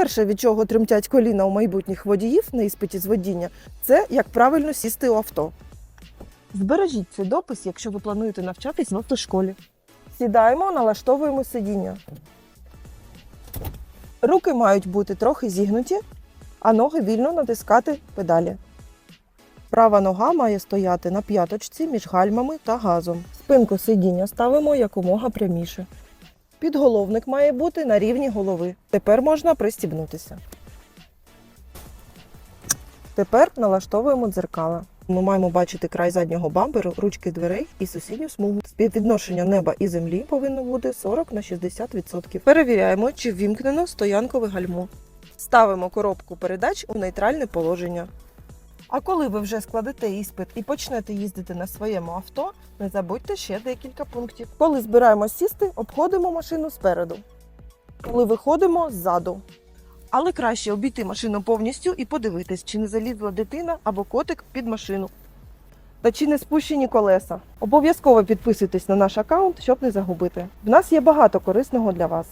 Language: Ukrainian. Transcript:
Перше, від чого тремтять коліна у майбутніх водіїв на іспиті з водіння, це як правильно сісти у авто. Збережіть цей допис, якщо ви плануєте навчатись в автошколі. Сідаємо, налаштовуємо сидіння. Руки мають бути трохи зігнуті, а ноги вільно натискати педалі. Права нога має стояти на п'яточці між гальмами та газом. Спинку сидіння ставимо якомога пряміше. Підголовник має бути на рівні голови. Тепер можна пристібнутися. Тепер налаштовуємо дзеркала. Ми маємо бачити край заднього бамперу, ручки дверей і сусідню смугу. Співвідношення неба і землі повинно бути 40 на 60%. Перевіряємо, чи ввімкнено стоянкове гальмо. Ставимо коробку передач у нейтральне положення. А коли ви вже складете іспит і почнете їздити на своєму авто, не забудьте ще декілька пунктів. Коли збираємось сісти, обходимо машину спереду. Коли виходимо ззаду. Але краще обійти машину повністю і подивитись, чи не залізла дитина або котик під машину. Та чи не спущені колеса. Обов'язково підписуйтесь на наш аккаунт, щоб не загубити. В нас є багато корисного для вас.